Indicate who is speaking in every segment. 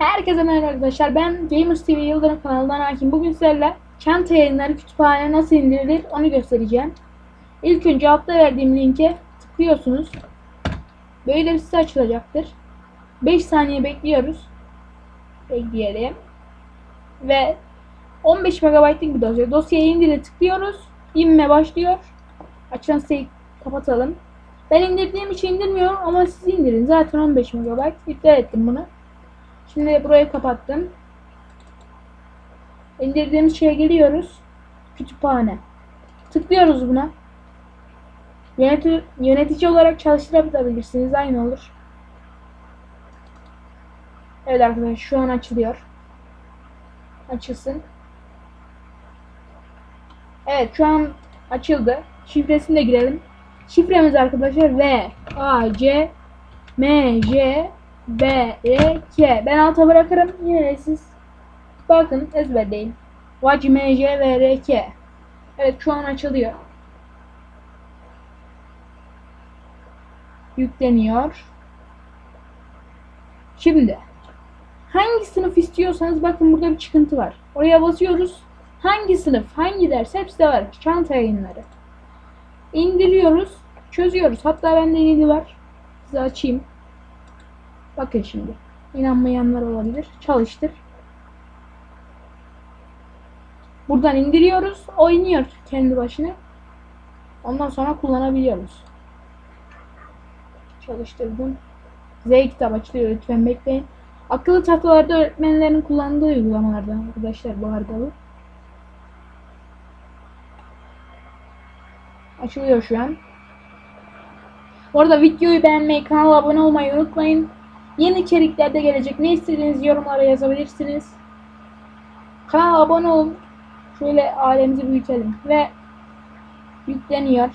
Speaker 1: Herkese merhaba arkadaşlar. Ben Gamers TV Yıldırım kanalından Hakim. Bugün sizlerle çanta yayınları kütüphane nasıl indirilir onu göstereceğim. İlk önce altta verdiğim linke tıklıyorsunuz. Böyle bir site açılacaktır. 5 saniye bekliyoruz. Bekleyelim. Ve 15 MB'lık bir dosya. Dosyayı indire tıklıyoruz. İnme başlıyor. Açılan siteyi kapatalım. Ben indirdiğim için indirmiyorum ama siz indirin. Zaten 15 MB. İptal ettim bunu. Şimdi burayı kapattım. İndirdiğimiz şeye geliyoruz. Kütüphane. Tıklıyoruz buna. Yöneti yönetici olarak çalıştırabilirsiniz. Aynı olur. Evet arkadaşlar şu an açılıyor. Açılsın. Evet şu an açıldı. Şifresini de girelim. Şifremiz arkadaşlar V A C M J B R K. Ben alta bırakırım. Yine siz bakın ezberleyin. Vac M J V R K. Evet şu an açılıyor. Yükleniyor. Şimdi hangi sınıf istiyorsanız bakın burada bir çıkıntı var. Oraya basıyoruz. Hangi sınıf, hangi ders hepsi de var. Çanta yayınları. İndiriyoruz, çözüyoruz. Hatta bende yeni var. Size açayım. Bakın şimdi. İnanmayanlar olabilir. Çalıştır. Buradan indiriyoruz. O iniyor kendi başına. Ondan sonra kullanabiliyoruz. Çalıştırdım. Z kitap açılıyor. Lütfen bekleyin. Akıllı tahtalarda öğretmenlerin kullandığı uygulamalardan arkadaşlar bu arada. Açılıyor şu an. Bu arada videoyu beğenmeyi, kanala abone olmayı unutmayın. Yeni içerikler de gelecek. Ne istediğiniz yorumlara yazabilirsiniz. Kanala abone olun. Şöyle ailemizi büyütelim. Ve yükleniyor.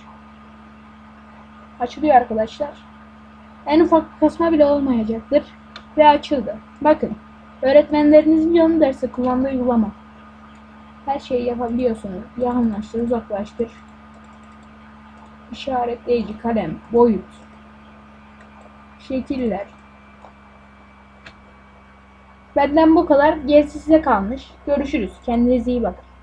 Speaker 1: Açılıyor arkadaşlar. En ufak kasma bile olmayacaktır. Ve açıldı. Bakın. Öğretmenlerinizin yanı derse kullandığı uygulama. Her şeyi yapabiliyorsunuz. Yakınlaştır, uzaklaştır. İşaretleyici kalem, boyut, şekiller. Benden bu kadar. Gerisi size kalmış. Görüşürüz. Kendinize iyi bakın.